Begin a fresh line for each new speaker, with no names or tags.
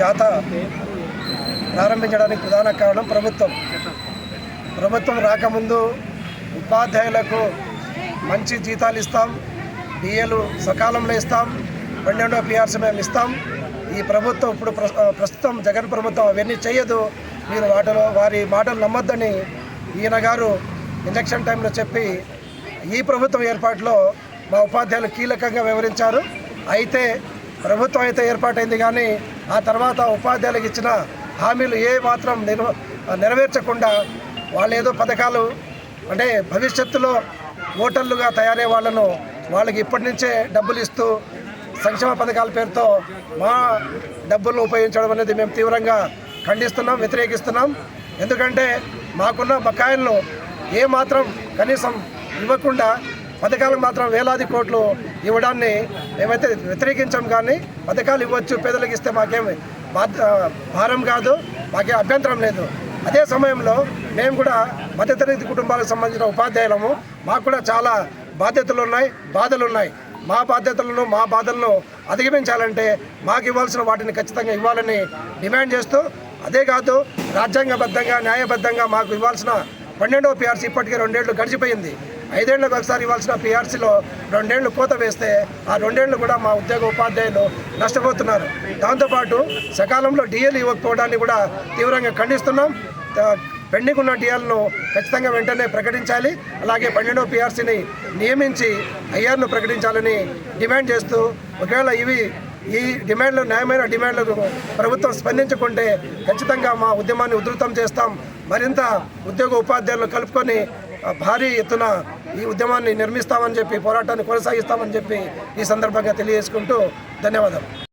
జాత ప్రారంభించడానికి ప్రధాన కారణం ప్రభుత్వం. ప్రభుత్వం రాకముందు ఉపాధ్యాయులకు మంచి జీతాలు ఇస్తాం డిఏలు సకాలంలో ఇస్తాం పన్నెండో పిఆర్సీ మేము ఇస్తాం. ఈ ప్రభుత్వం ఇప్పుడు ప్రస్తుతం జగన్ ప్రభుత్వం అవన్నీ చేయదు మీరు వాటిలో వారి మాటలు నమ్మొద్దని ఈయన గారు ఎలక్షన్ టైంలో చెప్పి ఈ ప్రభుత్వం ఏర్పాటులో మా ఉపాధ్యాయులు కీలకంగా వివరించారు. అయితే ప్రభుత్వం అయితే ఏర్పాటైంది కానీ ఆ తర్వాత ఉపాధ్యాయులకు ఇచ్చిన హామీలు ఏ మాత్రం నెరవ నెరవేర్చకుండా వాళ్ళు ఏదో పథకాలు అంటే భవిష్యత్తులో ఓటర్లుగా తయారయ్యే వాళ్ళను వాళ్ళకి ఇప్పటి నుంచే డబ్బులు ఇస్తూ సంక్షేమ పథకాల పేరుతో మా డబ్బులను ఉపయోగించడం అనేది మేము తీవ్రంగా ఖండిస్తున్నాం వ్యతిరేకిస్తున్నాం. ఎందుకంటే మాకున్న బకాయిలను ఏ మాత్రం కనీసం ఇవ్వకుండా పథకాలకు మాత్రం వేలాది కోట్లు ఇవ్వడాన్ని ఏమైతే వ్యతిరేకించాం కానీ పథకాలు ఇవ్వచ్చు పేదలకు ఇస్తే మాకేం బాధ భారం కాదు మాకేం అభ్యంతరం లేదు. అదే సమయంలో మేము కూడా మధ్యతరగతి కుటుంబాలకు సంబంధించిన ఉపాధ్యాయులము మాకు కూడా చాలా బాధ్యతలు ఉన్నాయి బాధలు ఉన్నాయి. మా బాధ్యతలను మా బాధలను అధిగమించాలంటే మాకు ఇవ్వాల్సిన వాటిని ఖచ్చితంగా ఇవ్వాలని డిమాండ్ చేస్తూ అదే కాదు రాజ్యాంగబద్ధంగా న్యాయబద్ధంగా మాకు ఇవ్వాల్సిన పన్నెండవ పిఆర్సీ ఇప్పటికే రెండేళ్ళు గడిచిపోయింది. ఐదేళ్ళకు ఒకసారి ఇవ్వాల్సిన పిఆర్సీలో రెండేళ్ళు కోత వేస్తే ఆ రెండేళ్ళు కూడా మా ఉద్యోగ ఉపాధ్యాయులు నష్టపోతున్నారు. దాంతోపాటు సకాలంలో డిఎల్ ఇవ్వకపోవడాన్ని కూడా తీవ్రంగా ఖండిస్తున్నాం. పెండింగ్ ఉన్న డిఎల్ను ఖచ్చితంగా వెంటనే ప్రకటించాలి. అలాగే పన్నెండవ పిఆర్సీని నియమించి ఐఆర్ను ప్రకటించాలని డిమాండ్ చేస్తూ ఒకవేళ ఇవి ఈ డిమాండ్లు న్యాయమైన డిమాండ్లకు ప్రభుత్వం స్పందించుకుంటే ఖచ్చితంగా మా ఉద్యమాన్ని ఉధృతం చేస్తాం. మరింత ఉద్యోగ ఉపాధ్యాయులను కలుపుకొని భారీ ఎత్తున ఈ ఉద్యమాన్ని నిర్మిస్తామని చెప్పి పోరాటాన్ని కొనసాగిస్తామని చెప్పి ఈ సందర్భంగా తెలియజేసుకుంటూ ధన్యవాదాలు.